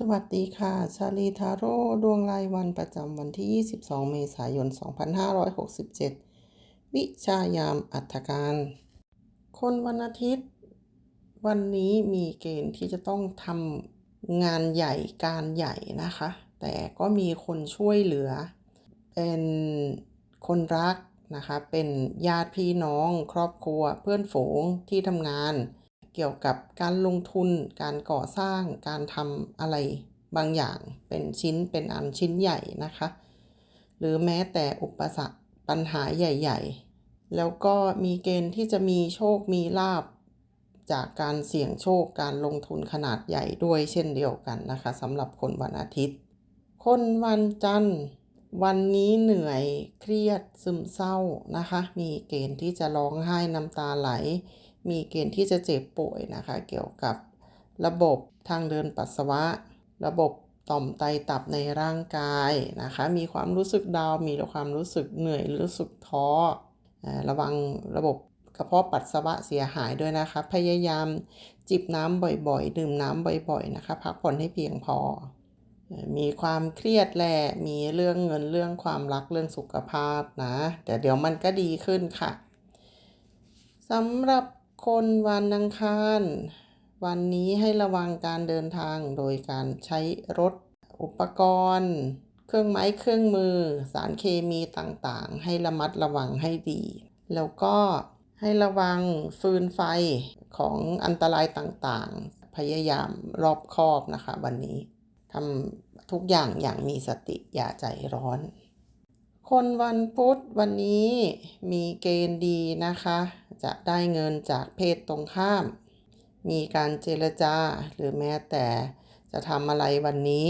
สวัสดีค่ะ ชาลีทาโร่ดวงรายวันประจำวันที่ 22 เมษายน 2567 วิชายามอัฐการ คนวันอาทิตย์ วันนี้มีเกณฑ์ที่จะต้องทำงานใหญ่การใหญ่นะคะ แต่ก็มีคนช่วยเหลือ เป็นคนรักนะคะ เป็นญาติพี่น้อง ครอบครัว เพื่อนฝูงที่ทำงาน เกี่ยวกับการลงทุน การก่อสร้าง การทำอะไรบางอย่างเป็นชิ้นเป็นอันชิ้นใหญ่นะคะ หรือแม้แต่อุปสรรคปัญหาใหญ่ ๆ แล้วก็มีเกณฑ์ที่จะมีโชคมีลาบจากการเสี่ยงโชคการลงทุนขนาดใหญ่ด้วยเช่นเดียวกันนะคะสำหรับคนวันอาทิตย์ คนวันจันทร์ วันนี้เหนื่อยเครียดซึมเศร้านะคะ มีเกณฑ์ที่จะร้องไห้น้ำตาไหล มีเกณฑ์ที่จะเจ็บป่วยนะคะ เกี่ยวกับระบบทางเดินปัสสาวะ ระบบต่อมไตตับในร่างกายนะคะ มีความรู้สึกดาว มีความรู้สึกเหนื่อย รู้สึกท้อ ระวังระบบกระเพาะปัสสาวะเสียหายด้วยนะคะ พยายามจิบน้ำบ่อยๆ ดื่มน้ำบ่อยๆ นะคะ พักผ่อนให้เพียงพอ มีความเครียดแหละมีเรื่องเงินเรื่องความรักเรื่องสุขภาพนะ แต่เดี๋ยวมันก็ดีขึ้นค่ะสำหรับ คนวันอังคาร วันนี้ให้ระวังการเดินทางโดยการใช้รถอุปกรณ์ เครื่องไม้เครื่องมือ สารเคมีต่างๆ ให้ระมัดระวังให้ดี แล้วก็ให้ระวังฟืนไฟของอันตรายต่างๆ พยายามรอบคอบนะคะ วันนี้ทำทุกอย่างอย่างมีสติอย่าใจร้อน คนวันพุธวันนี้มีเกณฑ์ดีนะคะ จะได้เงินจากเพศตรงข้าม มีการเจรจาหรือแม้แต่จะทำอะไรวันนี้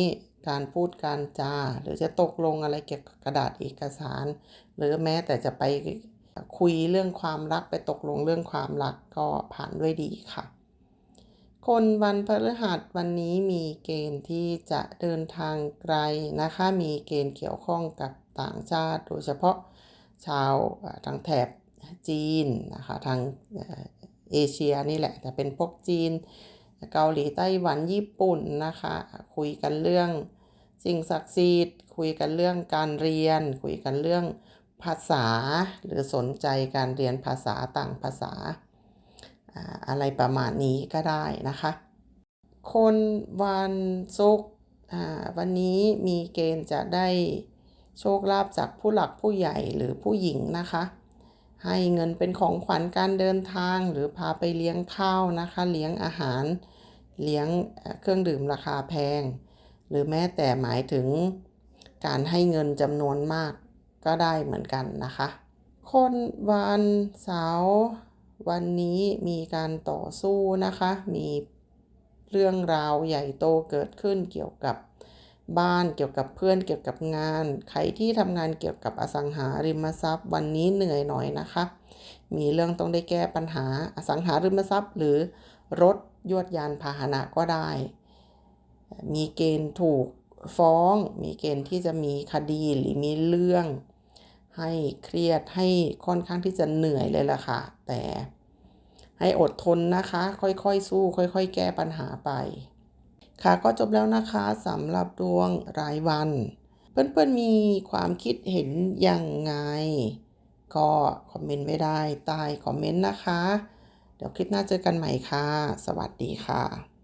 การพูดการจา หรือจะตกลงอะไรเกี่ยวกับกระดาษเอกสาร หรือแม้แต่จะไปคุยเรื่องความรักไปตกลงเรื่องความรักก็ผ่านด้วยดีค่ะ คนวันพฤหัสวันนี้มีเกณฑ์ที่จะเดินทางไกลนะคะ มีเกณฑ์เกี่ยวข้องกับต่างชาติ โดยเฉพาะชาวทางแถบ จีนนะคะทางเอเชียนี่แหละแต่เป็นพวกจีน เกาหลีไต้หวันญี่ปุ่นนะคะ คุยกันเรื่องสิ่งศักดิ์สิทธิ์คุยกันเรื่องการเรียน คุยกันเรื่องภาษาหรือสนใจการเรียนภาษาต่างภาษา อะไรประมาณนี้ก็ได้นะคะ คนวันศุกร์วันนี้มีเกณฑ์จะได้โชคลาภจากผู้หลักผู้ใหญ่หรือผู้หญิงนะคะ ให้เงินเป็นของขวัญการเดินทางหรือพาไปเลี้ยงข้าวนะคะ เลี้ยงอาหาร เลี้ยงเครื่องดื่มราคาแพง หรือแม้แต่หมายถึงการให้เงินจำนวนมากก็ได้เหมือนกันนะคะ คนวันเสาร์วันนี้มีการต่อสู้นะคะ มีเรื่องราวใหญ่โตเกิดขึ้นเกี่ยวกับ บ้านเกี่ยวกับเพื่อนเกี่ยวกับงาน ใครที่ทำงานเกี่ยวกับอสังหาริมทรัพย์ วันนี้เหนื่อยหน่อยนะคะ มีเรื่องต้องได้แก้ปัญหาอสังหาริมทรัพย์ หรือรถยวดยานพาหนะก็ได้ มีเกณฑ์ถูกฟ้อง มีเกณฑ์ที่จะมีคดีหรือมีเรื่อง ให้เครียดให้ค่อนข้างที่จะเหนื่อยเลยล่ะค่ะ แต่ให้อดทนนะคะ ค่อยๆสู้ ค่อย ๆ แก้ปัญหาไป ค่ะก็จบแล้วนะคะสำหรับดวงรายวัน เพื่อนๆมีความคิดเห็นยังไง ก็คอมเมนต์ไม่ได้ใต้คอมเมนต์นะคะ เดี๋ยวคลิปหน้าเจอกันใหม่ค่ะ สวัสดีค่ะ